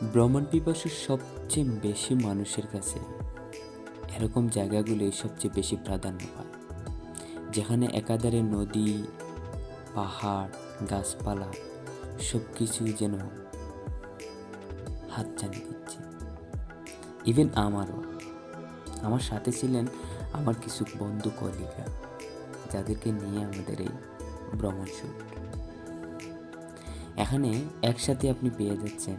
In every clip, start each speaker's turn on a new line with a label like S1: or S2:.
S1: ভ্রমণ পিপাসু সবচেয়ে বেশি মানুষের কাছে এরকম জায়গাগুলোই সবচেয়ে বেশি প্রাধান্য পায়, যেখানে একাধারে নদী, পাহাড়, গাছপালা সব কিছু যেন হাত চালিয়ে দিচ্ছে। ইভেন আমারও। আমার সাথে ছিলেন আমার কিছু বন্ধু কলিগরা, যাদেরকে নিয়ে আমাদের এই ভ্রমণ শুট এখানে একসাথে আপনি পেয়ে যাচ্ছেন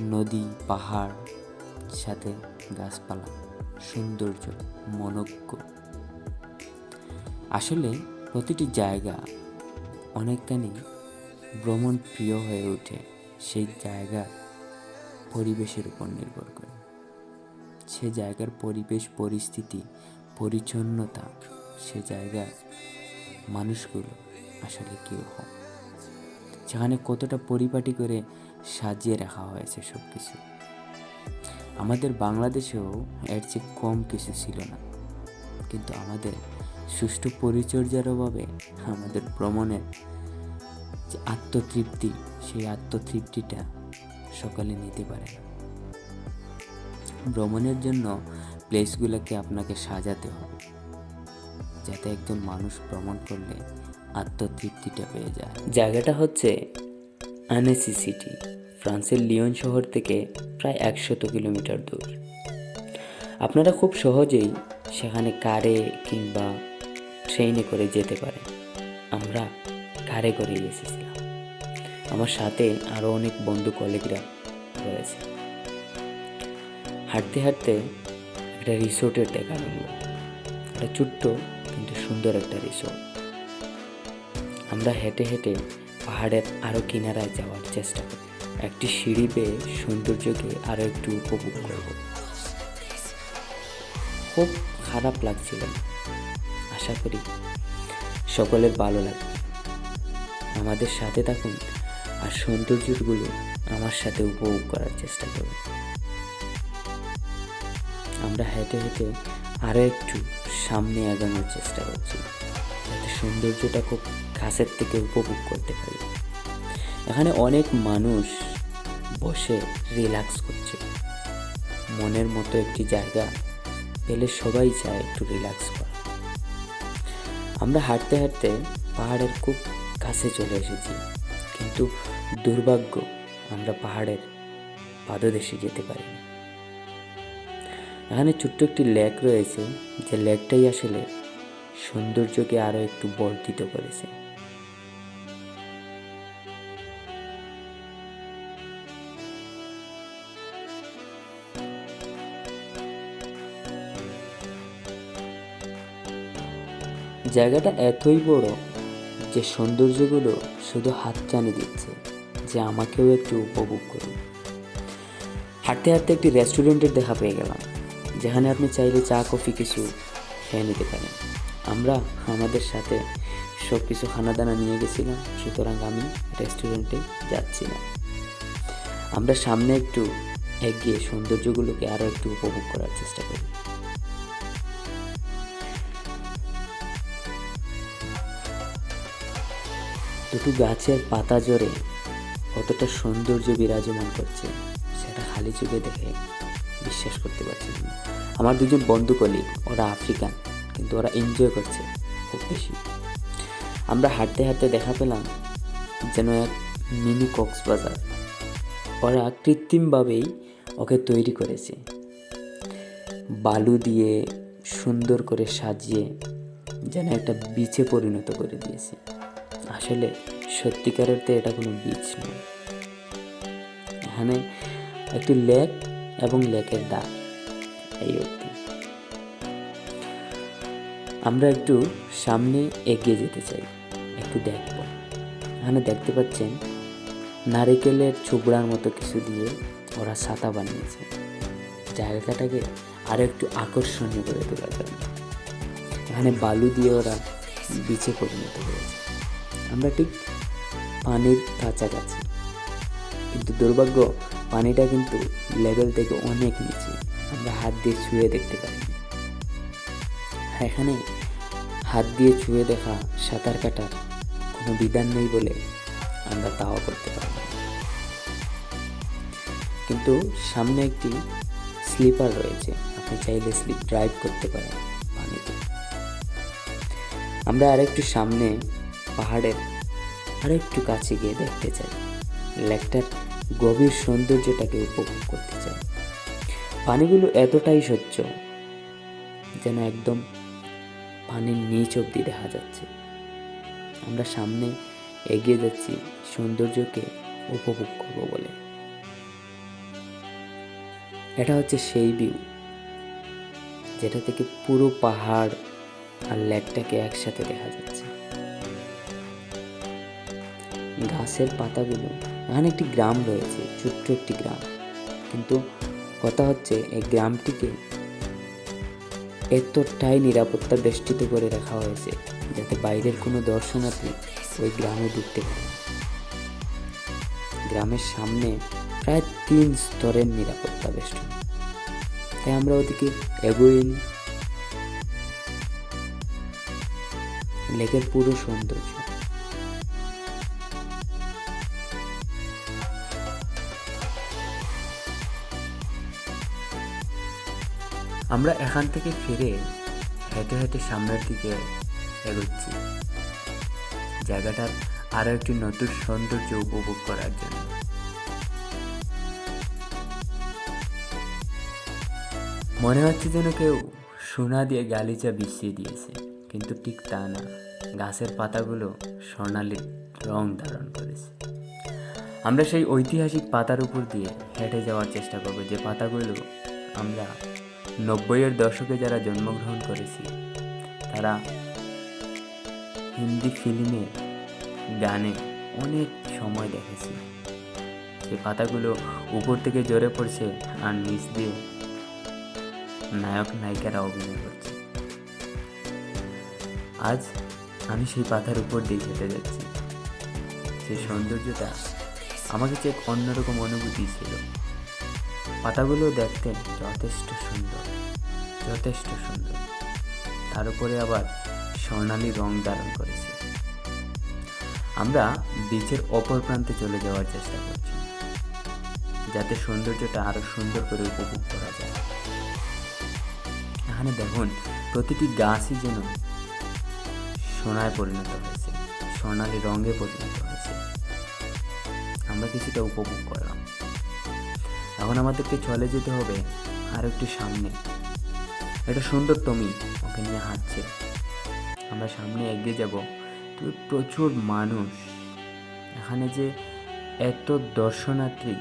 S1: নদী, পাহাড়, সাথে গাছপালা, সৌন্দর্য, মনজ্ঞ। আসলে প্রতিটি জায়গা অনেকখানি ভ্রমণ প্রিয় হয়ে ওঠে, সেই জায়গা পরিবেশের উপর নির্ভর করে। সে জায়গার পরিবেশ, পরিস্থিতি, পরিচ্ছন্নতা, সে জায়গার মানুষগুলো আসলে কীরকম সেখানে কতটা পরিপাটি করে সাজিয়ে রাখা হয়েছে সব কিছু আমাদের বাংলাদেশেও এর চেয়ে কম কিছু ছিল না। কিন্তু আমাদের সুষ্ঠু পরিচর্যার অভাবে আমাদের ভ্রমণের যে আত্মতৃপ্তি, সেই আত্মতৃপ্তিটা সকালে নিতে পারে না। ভ্রমণের জন্য প্লেসগুলোকে আপনাকে সাজাতে হবে। যাতে একজন মানুষ ভ্রমণ করলে আত্মতৃপ্তিটা পেয়ে যায়। জায়গাটা হচ্ছে আনেসি সিটি ফ্রান্সের লিওন শহর থেকে প্রায় একশত কিলোমিটার দূর। আপনারা খুব সহজেই সেখানে কারে কিংবা ট্রেনে করে যেতে পারেন। আমরা কারে করে এসেছিলাম। আমার সাথে আরও অনেক বন্ধু কলিগরা রয়েছে। হাঁটতে হাঁটতে একটা রিসোর্টের দেখা মিলল একটা ছোট্ট কিন্তু সুন্দর একটা রিসোর্ট। আমরা হেঁটে হেঁটে পাহাড়ের আরও কিনারায় যাওয়ার চেষ্টা করি। একটি সিঁড়ি পেয়ে সৌন্দর্যকে আরও একটু উপভোগ করব। খুব খারাপ লাগছিল। আশা করি সকলের ভালো লাগবে। আমাদের সাথে থাকুন আর সৌন্দর্যগুলো আমার সাথে উপভোগ করার চেষ্টা করুন। আমরা হেঁটে হেঁটে আরও একটু সামনে এগোনোর চেষ্টা করছি। যাতে সৌন্দর্যটা খুব কাছের থেকে উপভোগ করতে পারি। এখানে অনেক মানুষ বসে রিল্যাক্স করছে। মনের মতো একটি জায়গা পেলে সবাই চায় একটু রিল্যাক্স করা। আমরা হাঁটতে হাঁটতে পাহাড়ের খুব কাছে চলে এসেছি, কিন্তু দুর্ভাগ্য আমরা পাহাড়ের পাদদেশে যেতে পারিনি। এখানে ছোট্ট একটি লেক রয়েছে, যে লেকটাই আসলে সৌন্দর্যকে আরও একটু বর্ধিত করেছে। জায়গাটা এতই বড় যে সৌন্দর্যগুলো শুধু হাত টানে দিচ্ছে, যে আমাকেও একটু উপভোগ করুন হাঁটতে হাঁটতে একটি রেস্টুরেন্টের দেখা পেয়ে গেলাম, যেখানে আপনি চাইলে চা, কফি কিছু খেয়ে নিতে পারেন। আমরা আমাদের সাথে সব কিছু খানা দানা নিয়ে গেছিলাম, সুতরাং আমি রেস্টুরেন্টে যাচ্ছিলাম। আমরা সামনে একটু এগিয়ে সৌন্দর্যগুলোকে আরও একটু উপভোগ করার চেষ্টা করি। দুটো গাছের পাতা জোরে কতটা সৌন্দর্য বিরাজমান করছে, সেটা খালি চোখে দেখে বিশ্বাস করতে পারছি না। আমার দুজন বন্ধু কলিগ ওরা আফ্রিকান, কিন্তু ওরা এনজয় করছে খুব বেশি। আমরা হাঁটতে হাঁটতে দেখা পেলাম যেন এক মিনি কক্সবাজার। ওরা কৃত্রিমভাবেই ওকে তৈরি করেছে। বালু দিয়ে সুন্দর করে সাজিয়ে যেন একটা বিচে পরিণত করে দিয়েছে। আসলে সত্যিকারের তো এটা কোনো বীজ নয়। এখানে একটি লেক এবং লেকের দা এই অবধি। আমরা একটু সামনে এগিয়ে যেতে চাই, একটু দেখব। এখানে দেখতে পাচ্ছেন নারিকেলের ছুবড়ার মতো কিছু দিয়ে ওরা ছাতা বানিয়েছে। জায়গাটাকে আরও একটু আকর্ষণীয় করে তোলার জন্য। এখানে বালু দিয়ে ওরা বিচে পরিণত করেছে আমরা ঠিক পানির কাছাকাছি। কিন্তু দুর্ভাগ্য, পানিটা কিন্তু লেভেল থেকে অনেক নিচে। আমরা হাত দিয়ে ছুঁয়ে দেখতে পারি। এখানে হাত দিয়ে ছুঁয়ে দেখা সাঁতার কাটার কোনো বিধান নেই বলে আমরা তাও করতে পারি কিন্তু সামনে একটি স্লিপার রয়েছে। আপনি চাইলে স্লিপ ড্রাইভ করতে পারেন পানিতে। আমরা আরেকটু সামনে পাহাড়ের আরেকটু কাছে গিয়ে দেখতে চাই। লেকটার গভীর সৌন্দর্যটাকে উপভোগ করতে চাই। পানিগুলো এতটাই স্বচ্ছ যেন একদম পানির নিচ অব্দি দেখা যাচ্ছে। আমরা সামনে এগিয়ে যাচ্ছি সৌন্দর্যকে উপভোগ করব বলে। এটা হচ্ছে সেই ভিউ যেটা থেকে পুরো পাহাড় আর লেকটাকে একসাথে দেখা যাচ্ছে। ঘাসের পাতাগুলো। এখানে একটি গ্রাম রয়েছে, ছোট্ট একটি গ্রাম। কিন্তু কথা হচ্ছে, এই গ্রামটিকে এতটাই নিরাপত্তা বেষ্টিত করে রাখা হয়েছে যাতে বাইরের কোনো দর্শনার্থী ওই গ্রামে ঢুকতে পারে। গ্রামের সামনে প্রায় তিন স্তরের নিরাপত্তা বেষ্টন। তাই আমরা ওদিকে এগোই। লেকের পুরো সৌন্দর্য। আমরা এখান থেকে ফিরে হেঁটে হেঁটে সামনের দিকে এগোচ্ছি। জায়গাটার আরও একটি নতুন সৌন্দর্য উপভোগ করার জন্য। মনে হচ্ছে যেন কেউ সোনা দিয়ে গালিচা বিছিয়ে দিয়েছে, কিন্তু ঠিক তা না। গাছের পাতাগুলো স্বর্ণালী রং ধারণ করেছে। আমরা সেই ঐতিহাসিক পাতার উপর দিয়ে হেঁটে যাওয়ার চেষ্টা করব যে পাতাগুলো আমরা নব্বইয়ের দশকে যারা জন্মগ্রহণ করেছি, তারা হিন্দি ফিল্মে গানে অনেক সময় দেখেছি। সেই পাতাগুলো উপর থেকে জোরে পড়ছে আর নিচ দিয়ে নায়ক, নায়িকারা অভিনয় করছে। আজ আমি সেই পাতার উপর দিয়ে হেঁটে যাচ্ছি। সেই সৌন্দর্যটা আমাকে যে অন্যরকম অনুভূতি ছিল। পাতাগুলো দেখতে যথেষ্ট সুন্দর যথেষ্ট সুন্দর। তার উপরে আবার স্বর্ণালী রং ধারণ করেছে। আমরা বীচের অপর প্রান্তে চলে যাওয়ার চেষ্টা করছি, যাতে সৌন্দর্যটা আরও সুন্দর করে উপভোগ করা যায়। এখানে দেখুন, প্রতিটি গাছই যেন সোনায় পরিণত হয়েছে সোনালি রঙে পরিণত হয়েছে। আমরা কিছুটা উপভোগ করলাম। এখন আমাদেরকে চলে যেতে হবে আর একটু সামনে। একটা সুন্দর টমি, ওকে নিয়ে হাঁটছে। আমরা সামনে এগিয়ে যাব। তবে প্রচুর মানুষ। এখানে যে এত দর্শনার্থী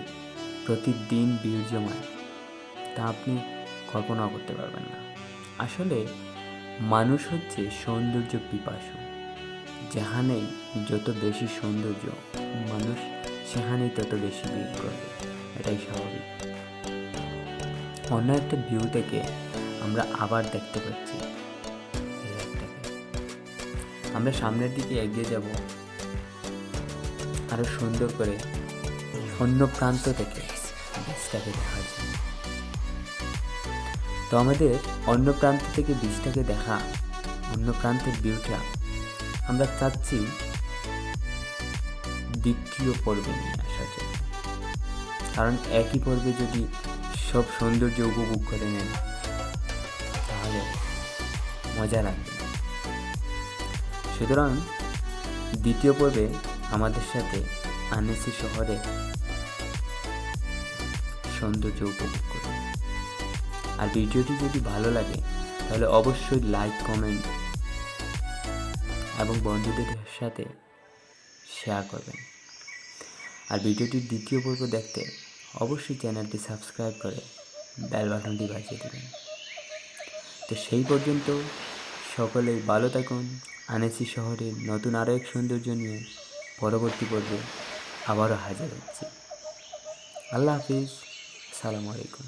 S1: প্রতিদিন ভিড় জমায় তা আপনি কল্পনাও করতে পারবেন না। আসলে মানুষ হচ্ছে সৌন্দর্য পিপাসু, যেখানেই যত বেশি সৌন্দর্য মানুষ, সেখানেই তত বেশি ভিড় করবে এটাই স্বাভাবিক। অন্য একটা ভিউ থেকে আমরা আবার দেখতে পাচ্ছি আমরা সামনের দিকে এগিয়ে যাব আরও সুন্দর করে অন্য প্রান্ত থেকে বীজটাকে দেখার জন্য। তো আমাদের অন্য প্রান্ত থেকে বীজটাকে দেখা, অন্য প্রান্তের ভিউটা আমরা চাচ্ছি দ্বিতীয় পর্বে নিয়ে। কারণ একই পর্বে যদি সব সৌন্দর্য উপভোগ করে নেন, তাহলে মজা লাগবে। সুতরাং দ্বিতীয় পর্বে আমাদের সাথে আনেসি শহরে সৌন্দর্য উপভোগ করুন। আর ভিডিওটি যদি ভালো লাগে, তাহলে অবশ্যই লাইক, কমেন্ট এবং বন্ধুদের সাথে শেয়ার করবেন। আর ভিডিওটির দ্বিতীয় পর্ব দেখতে অবশ্যই চ্যানেলটি সাবস্ক্রাইব করে বেল বাটনটি বাজিয়ে দেবেন। তো সেই পর্যন্ত সকলেই ভালো থাকুন আনেসি শহরের নতুন আরও এক সৌন্দর্য নিয়ে পরবর্তী পর্বে আবারও হাজির হচ্ছে। আল্লাহ হাফিজ সালামু আলাইকুম।